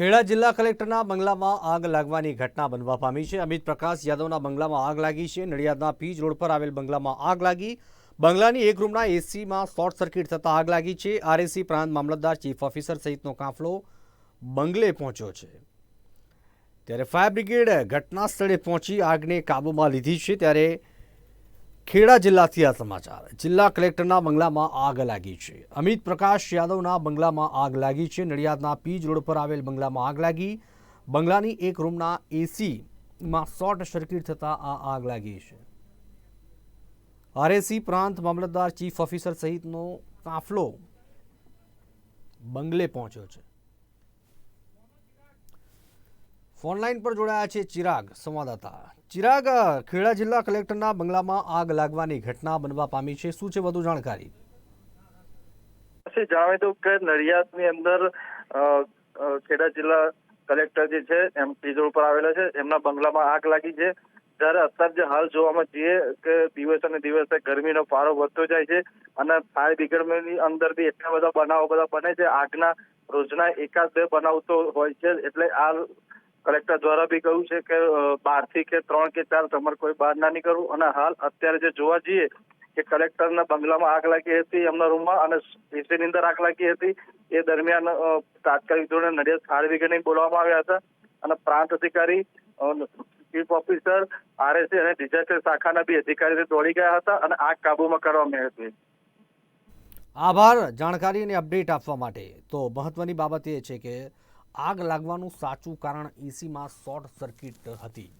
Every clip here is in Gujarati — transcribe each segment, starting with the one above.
ખેડા જિલ્લા કલેક્ટરના બંગલામાં આગ લાગવાની ઘટના બનવા પામી છે. અમિત પ્રકાશ યાદવના બંગલામાં આગ લાગી છે. નડિયાદના પીજ રોડ પર આવેલ બંગલામાં આગ લાગી. બંગલાની એક રૂમના એસીમાં શોર્ટ સર્કિટ થતાં આગ લાગી છે. આરએસી પ્રાંત મામલતદાર ચીફ ઓફિસર સહિતનો કાફલો બંગલે પહોંચ્યો છે. ત્યારે ફાયર બ્રિગેડ ઘટના સ્થળે પહોંચી આગને કાબૂમાં લીધી છે. ત્યારે ખેડા જિલ્લાથી આ સમાચાર. જિલ્લા કલેક્ટરના બંગલામાં આગ લાગી છે. અમિત પ્રકાશ યાદવના બંગલામાં આગ લાગી છે. નડિયાદના પીજ રોડ પર આવેલ બંગલામાં આગ લાગી. બંગલાની એક રૂમના એસીમાં શોર્ટ સર્કિટ થતાં આ આગ લાગી છે. આરએસી પ્રાંત મામલતદાર ચીફ ઓફિસર સહિતનો કાફલો બંગલે પહોંચ્યો છે. ફોનલાઈન પર જોડાયા છે ચિરાગ સંવાદદાતા. ચિરાગ, ખેડા જિલ્લા કલેક્ટરના બંગલામાં આગ લાગવાની ઘટના બનવા પામી છે. શું છે વધુ જાણકારી? જણાવી દઉં કે નડિયાદની અંદર ખેડા જિલ્લા કલેક્ટર જે છે, એમ પીજ ઉપર આવેલા છે. એમના બંગલામાં આગ લાગી છે. જ્યારે અત્યારે જે હાલ જોવામાં જઈએ કે દિવસે ને દિવસે ગરમીનો પારો વધતો જાય છે અને ફાયર બ્રિગેડની અંદર બી એટલા બધા બનાવો બધા બને છે. આગના રોજના એકાદ બે બનાવતો હોય છે. એટલે આ કલેક્ટર દ્વારા બી કહ્યું છે કે બારથી કે ત્રણ કે ચાર તમારે કોઈ બહાર ના નીકળવું. અને હાલ અત્યારે જે જોવા જઈએ કે કલેક્ટરના બંગલામાં આગ લાગી હતી એમના રૂમમાં અને એસીની અંદર આગ લાગી હતી. એ દરમિયાન તાત્કાલિક ધોરણે નડિયાદ ફાયર બ્રિગેડને બોલાવવામાં આવ્યા હતા. અને પ્રાંત અધિકારી ચીફ ઓફિસર આરએસી અને ડિઝાસ્ટર શાખાના બી અધિકારી દોડી ગયા હતા અને આગ કાબૂમાં કરવામાં આવી હતી. આભાર. જાણકારી અને અપડેટ આપવા માટે. તો મહત્વની બાબત એ છે કે આગ લાગવાનું સાચું કારણ એસીમાં શોર્ટ સર્કિટ હતી.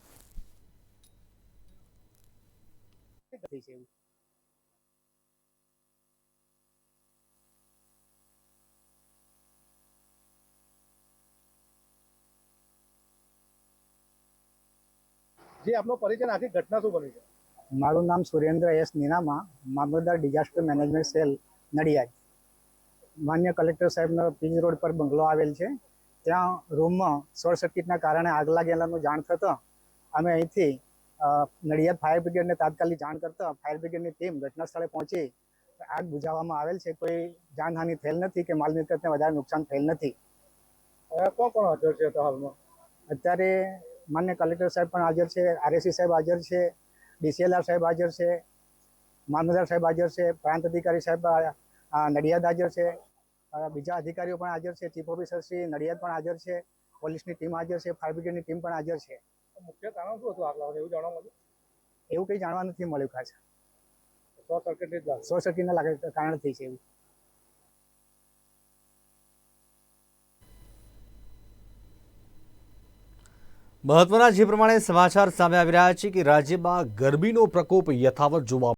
જે આપનો પરિચય આખી ઘટના શું બની છે? મારું નામ Surendra S Ninama mamlatdar disaster management cell Nadiad. માન્ય કલેક્ટર સાહેબનો પીજ રોડ પર બંગલો આવેલ છે. ત્યાં રૂમમાં શોર્ટ સર્કિટના કારણે આગ લાગેલાનું જાણ થતાં અમે અહીંથી નડિયાદ ફાયર બ્રિગેડને તાત્કાલિક જાણ કરતા ફાયર બ્રિગેડની ટીમ ઘટના સ્થળે પહોંચી. આગ બુઝાવવામાં આવેલ છે. કોઈ જાનહાનિ થયેલ નથી કે માલ મિલકતને વધારે નુકસાન થયેલ નથી. કોણ કોણ હાજર છે તો હાલમાં? અત્યારે માન્ય કલેક્ટર સાહેબ પણ હાજર છે આરએસી સાહેબ હાજર છે ડીસીએલઆર સાહેબ હાજર છે મામલતદાર સાહેબ હાજર છે પ્રાંત અધિકારી સાહેબ નડિયાદ હાજર છે. બીજા અધિકારીઓ પણ હાજર છે. ચીફ ઓફિસર શ્રી નડિયાદ પણ હાજર છે. પોલીસની ટીમ હાજર છે. ફાયર બ્રિગેડની ટીમ પણ હાજર છે. મુખ્ય કારણ શું હતું આગ લાગવાનું એવું જાણવા મળ્યું? એવું કંઈ જાણવા નથી મળ્યું ખાસ. શોર્ટ સર્કિટ શોર્ટ સર્કિટના લાગે કારણે થઈ છે એવું. મહત્વના જે પ્રમાણે સમાચાર સામે આવી રહ્યા છે કે રાજ્યમાં ગરમીનો પ્રકોપ યથાવત જોવા